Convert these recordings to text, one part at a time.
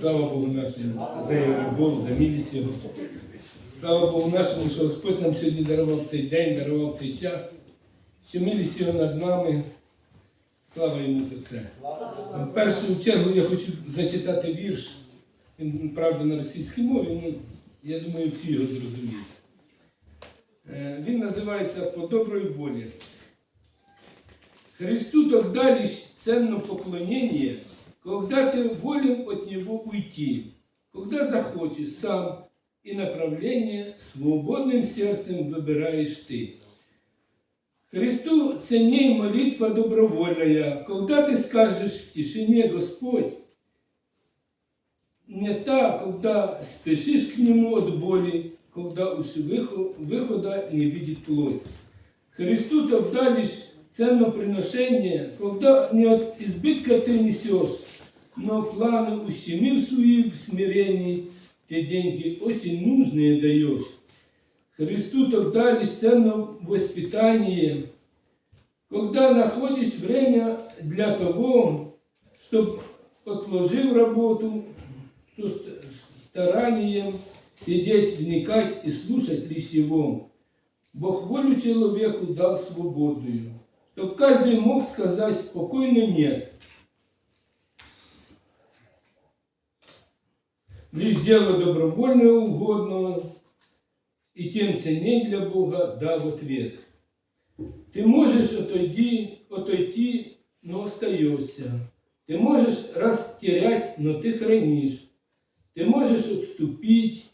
Слава Богу нашому за любов, за милість його. Слава Богу нашому, що Господь нам сьогодні дарував цей день, дарував цей час, що милість його над нами. Слава йому за це. В першу чергу я хочу зачитати вірш. Він, правда, на російській мові, ну, я думаю, всі його зрозуміють. Е, Він називається По доброї волі. Христу тогда лишь ценно поклонение, когда ты волен от Него уйти, когда захочешь сам, и направление свободным сердцем выбираешь ты. Христу ценней молитва добровольная, когда ты скажешь в тишине Господь, не та, когда спешишь к Нему от боли, когда уж выхо- выхода не видит плоть. Христу тогда лишь ценно приношение, когда не от избытка ты несешь, но планы ущемив свои в смирении, те деньги очень нужные даешь. Христу тогда лишь ценно воспитание, когда находишь время для того, чтобы отложив работу, с старанием сидеть, вникать и слушать лишь его. Бог волю человеку дал свободную, чтобы каждый мог сказать спокойно «нет». Лишь дело добровольное угодно, и тем ценней для Бога дав ответ. Ты можешь отойти, отойти, но остаешься. Ты можешь растерять, но ты хранишь. Ты можешь отступить,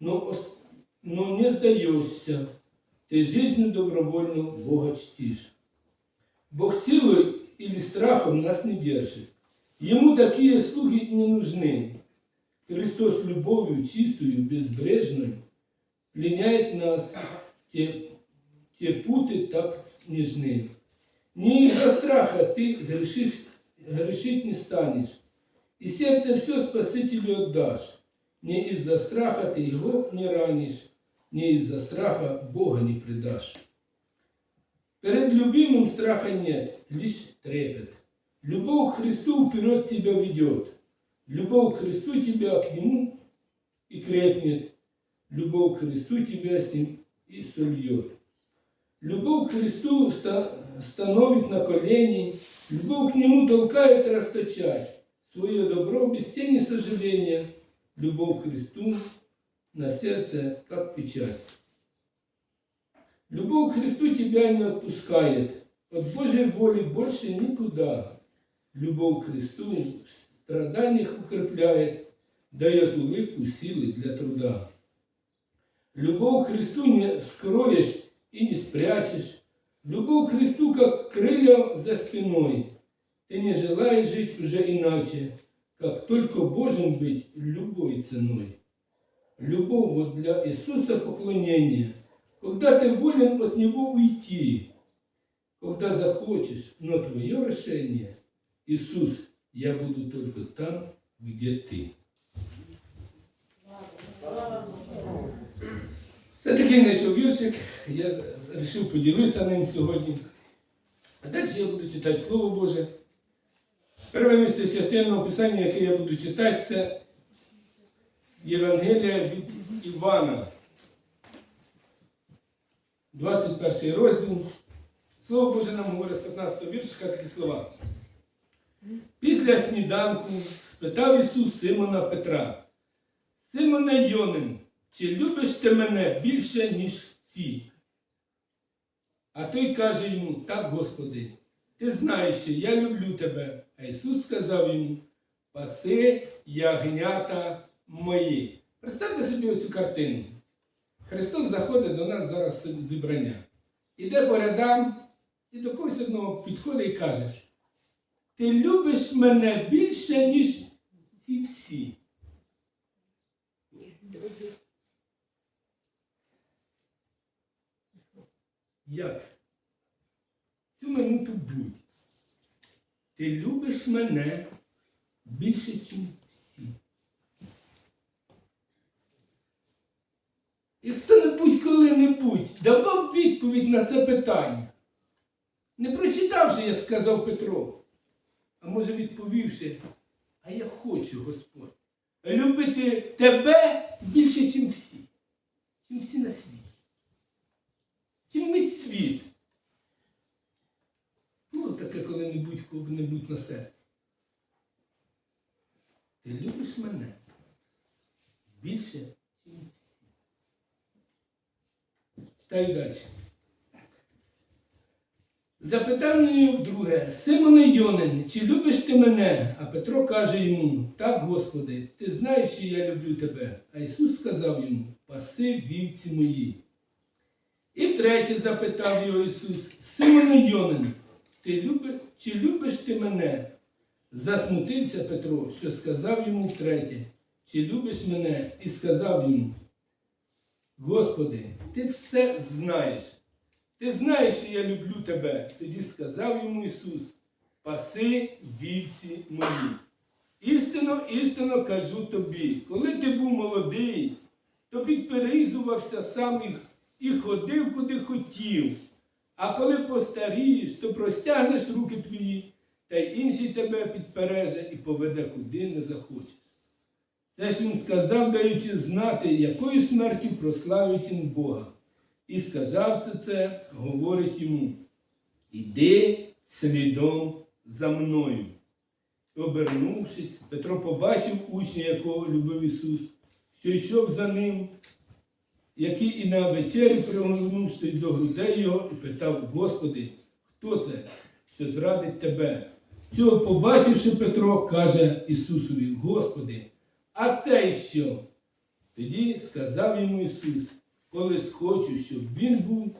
но, ос- но не сдаешься. Ты жизнью добровольно Бога чтишь. Бог силой или страхом нас не держит. Ему такие слуги не нужны. Христос любовью чистую, безбрежной пленяет нас, те, те путы так нежны. Не из-за страха ты грешишь, грешить не станешь, и сердце все Спасителю отдашь. Не из-за страха ты его не ранишь, не из-за страха Бога не предашь. Перед любимым страха нет, лишь трепет. Любовь к Христу вперед тебя ведет. Любовь к Христу тебя к Нему и крепнет. Любовь к Христу тебя с Ним и сольет. Любовь к Христу ста- становит на колени, любовь к Нему толкает расточать свое добро без тени сожаления, любовь к Христу на сердце, как печать. Любовь к Христу тебя не отпускает, от Божьей воли больше никуда. Любовь к Христу в страданиях укрепляет, дает улыбку силы для труда. Любовь к Христу не скроешь и не спрячешь. Любовь к Христу, как крылья за спиной. Ты не желаешь жить уже иначе, как только Божьим быть любой ценой. Любовь для Иисуса поклонение, когда ты волен от Него уйти, когда захочешь, но твое решение, Иисус, я буду только там, где ты. Це такий знайшов віршик, я вирішив поділитися ним сьогодні. А далі я буду читати Слово Боже. Перше місце священного писання, яке я буду читати, це Євангелія від Івана. 21 розділ. Слово Боже нам говорить з 15 віршика такі слова. Після сніданку спитав Ісус Симона Петра. Симоне Йонин, чи любиш ти мене більше, ніж всі? А той каже йому, так, Господи, ти знаєш, що я люблю тебе. А Ісус сказав йому, паси ягнята мої. Представте собі оцю картину. Христос заходить до нас зараз зібрання. Іде по рядам і до когось одного підходить і каже, ти любиш мене більше, ніж ці всі. Як? Цю минуту будь. Ти любиш мене більше, ніж всі. І хто-небудь коли-небудь давав відповідь на це питання. Не прочитавши, як сказав Петро. а може відповівши, а я хочу, Господь, любити тебе більше, ніж всі, чим всі на світі. Чим весь світ. Ну, таке коли-небудь кого-небудь на серці. Ти любиш мене більше, всі. Читаю далі. Запитав його вдруге, Симоне Йонин, чи любиш ти мене? А Петро каже йому, так, Господи, ти знаєш, що я люблю тебе. А Ісус сказав йому, паси вівці мої. І втретє запитав його Ісус, Симоне Йонин, ти люби, чи любиш ти мене? Засмутився Петро, що сказав йому втретє, чи любиш мене? І сказав йому, Господи, ти все знаєш. Ти знаєш, що я люблю тебе. Тоді сказав йому Ісус, паси вівці мої. Істинно, істинно кажу тобі, коли ти був молодий, то підперезувався сам і, ходив, куди хотів. А коли постарієш, то простягнеш руки твої, та й інший тебе підпереже і поведе, куди не захочеш. Це ж він сказав, даючи знати, якою смертю прославить він Бога. І сказав це, це, говорить йому, іди слідом за мною. Обернувшись, Петро побачив учня, якого любив Ісус, що йшов за ним, який і на вечері, пригорнувшись до грудей його, і питав, Господи, хто це, що зрадить тебе? Цього побачивши Петро, каже Ісусові, Господи, а це що? Тоді сказав йому Ісус, коли схочу, щоб він був,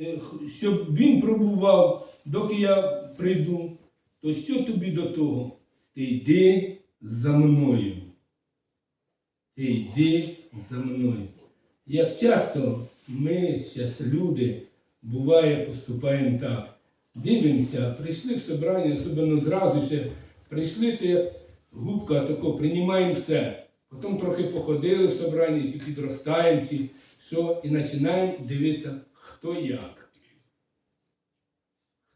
е, щоб він пробував, доки я прийду, то що тобі до того? Ти йди за мною. Ти йди за мною. Як часто ми, зараз люди, буває, поступаємо так. Дивимося, прийшли в собрання, особливо зразу ще прийшли, то як губка тако, приймаємо все. Потім трохи походили в собранні, чи підростаємо, чи що, і починаємо дивитися, хто як.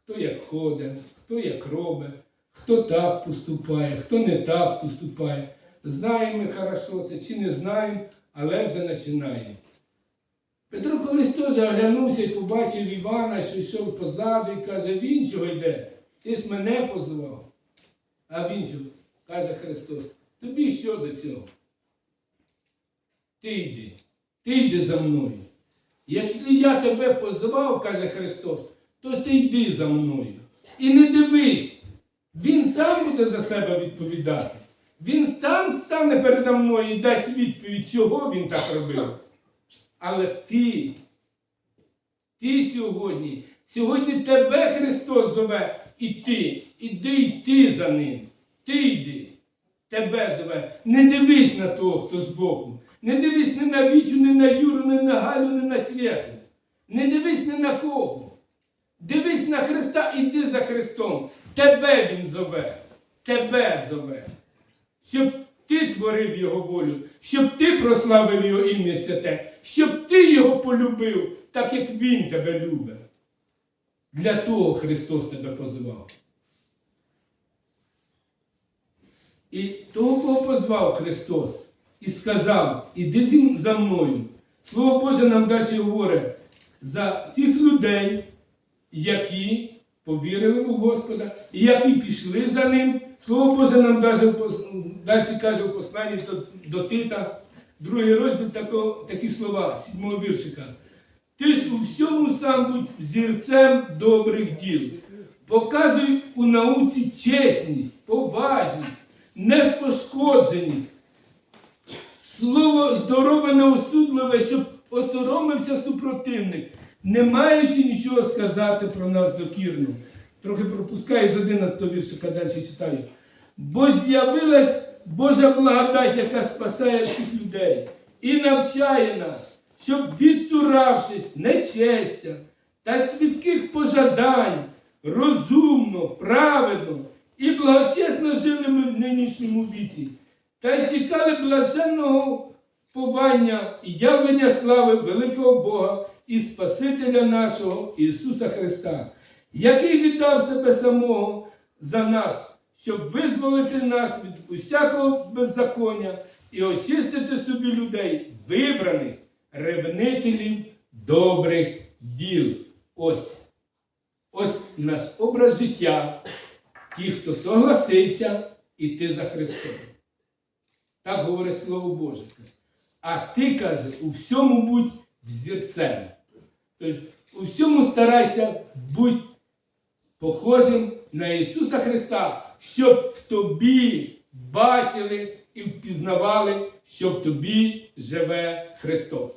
Хто як ходить, хто як робить, хто так поступає, хто не так поступає. Знаємо ми хорошо це чи не знаємо, але вже починаємо. Петро колись теж оглянувся і побачив Івана, що йшов позаду і каже, він чого йде? Ти ж мене позвав. А він що? Каже Христос, тобі що до цього? Ти йди, ти йди за мною. Якщо я тебе позвав, каже Христос, то ти йди за мною. І не дивись, він сам буде за себе відповідати. Він сам стане передо мною і дасть відповідь, чого він так робив. Але ти, ти сьогодні, сьогодні тебе Христос зове і ти, іди йти за ним. Ти йди, тебе зове. Не дивись на того, хто збоку. Не дивись ні на Вітю, ні на Юру, ні на Галю, ні на Святу. Не дивись ні на кого. Дивись на Христа, іди за Христом. Тебе Він зове. Тебе зове. Щоб ти творив Його волю, щоб ти прославив Його ім'я святе, щоб ти його полюбив, так як Він тебе любить. Для того Христос тебе позивав. І того, кого позвав Христос, і сказав, іди за мною. Слово Боже нам далі говорить за цих людей, які повірили в Господа, і які пішли за ним. Слово Боже нам далі, каже в посланні до Тита, другий розділ тако, такі слова, сьомого віршика. Ти ж у всьому сам будь зірцем добрих діл. Показуй у науці чесність, поважність, непошкодженість. Слово здорове, неосудливе, щоб осоромився супротивник, не маючи нічого сказати про нас докірно. Трохи пропускаю з 11 віршика, далі читаю. Бо з'явилась Божа благодать, яка спасає всіх людей і навчає нас, щоб відсуравшись нечестя та світських пожадань, розумно, праведно і благочесно жили ми в нинішньому віці, та й чекали блаженного повання і явлення слави великого Бога і Спасителя нашого Ісуса Христа, який віддав себе самого за нас, щоб визволити нас від усякого беззаконня і очистити собі людей, вибраних, ревнителів добрих діл. Ось. Ось наш образ життя, ті, хто согласився іти за Христом. Так говорить Слово Боже. А ти каже, у всьому будь взірцем. Тобто, у всьому старайся будь похожим на Ісуса Христа, щоб в тобі бачили і впізнавали, що в тобі живе Христос.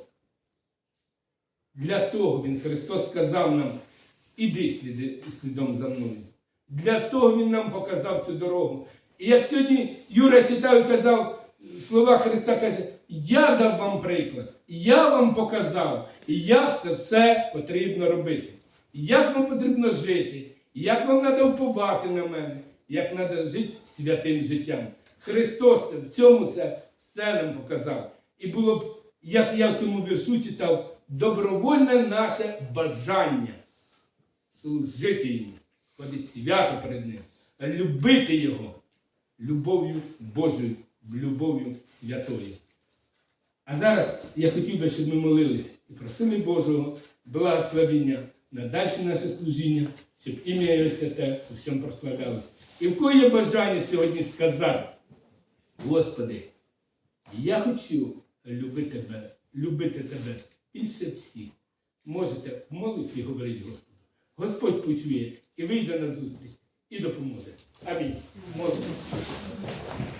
Для того Він Христос сказав нам, іди слідом за мною. Для того Він нам показав цю дорогу. І як сьогодні Юра читав і казав слова Христа, каже, я дав вам приклад, я вам показав, як це все потрібно робити. Як вам потрібно жити, як вам треба впливати на мене, як треба жити святим життям. Христос в цьому це все нам показав. І було б, як я в цьому віршу читав, добровольне наше бажання служити йому, ходити свято перед ним, любити його любов'ю Божою, любов'ю святою. А зараз я хотів би, щоб ми молились і просили Божого благословення на дальше наше служіння, щоб ім'я Його святе у всьому прославлялось. І в кого є бажання сьогодні сказати, Господи, я хочу любити тебе, любити тебе більше всіх. Можете в молитві говорити Господу. Господь почує і вийде на зустріч, і допоможе. Амінь. Молимо.